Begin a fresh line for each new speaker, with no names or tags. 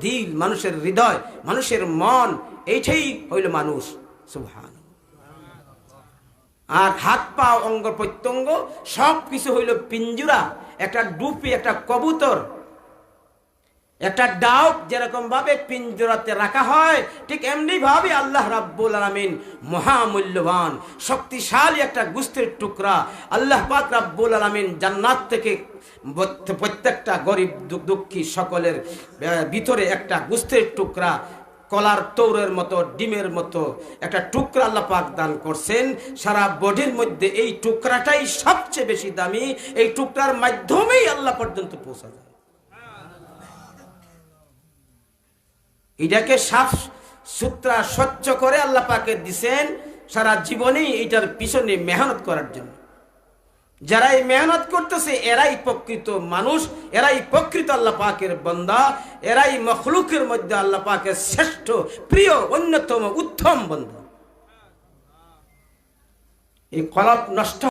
দিল, মানুষের হৃদয়, মানুষের মন, এইটাই হইল মানুষ। সুহান আর হাত, পা, অঙ্গ, প্রত্যঙ্গ সব কিছু হইল পিঞ্জুরা, একটা ডুপি, একটা কবুতর একটা ডাউক যেরকম ভাবে পিঞ্জরাতে রাখা হয়, ঠিক এমনি ভাবে আল্লাহ রাব্বুল আলামিন মহামূল্যবান, শক্তিশালী একটা গুস্তের টুকরা আল্লাহ পাক রাব্বুল আলামিন জান্নাত থেকে প্রত্যেকটা গরিব দুঃখী সকলের ভিতরে একটা গুস্তের টুকরা, কলার তৌরের মতো, ডিমের মতো একটা টুকরা আল্লাহ পাক দান করছেন। সারা বডির মধ্যে এই টুকরাটাই সবচেয়ে বেশি দামি, এই টুকরার মাধ্যমেই আল্লাহ পর্যন্ত পৌঁছা যায় এটাকে সাফ সুতরা স্বচ্ছ করে আল্লাহ পাকে দিছেন সারা জীবনেই এইটার পিছনে মেহনত করার জন্য। যারা এই মেহনত করতেছে, এরাই প্রকৃত মানুষ, এরাই প্রকৃত আল্লাহ পাকের বন্দা, এরাই মখলুকের মধ্যে আল্লাহ পাকের শ্রেষ্ঠ, প্রিয়, অন্যতম উত্তম বন্ধা এই কলপ নষ্ট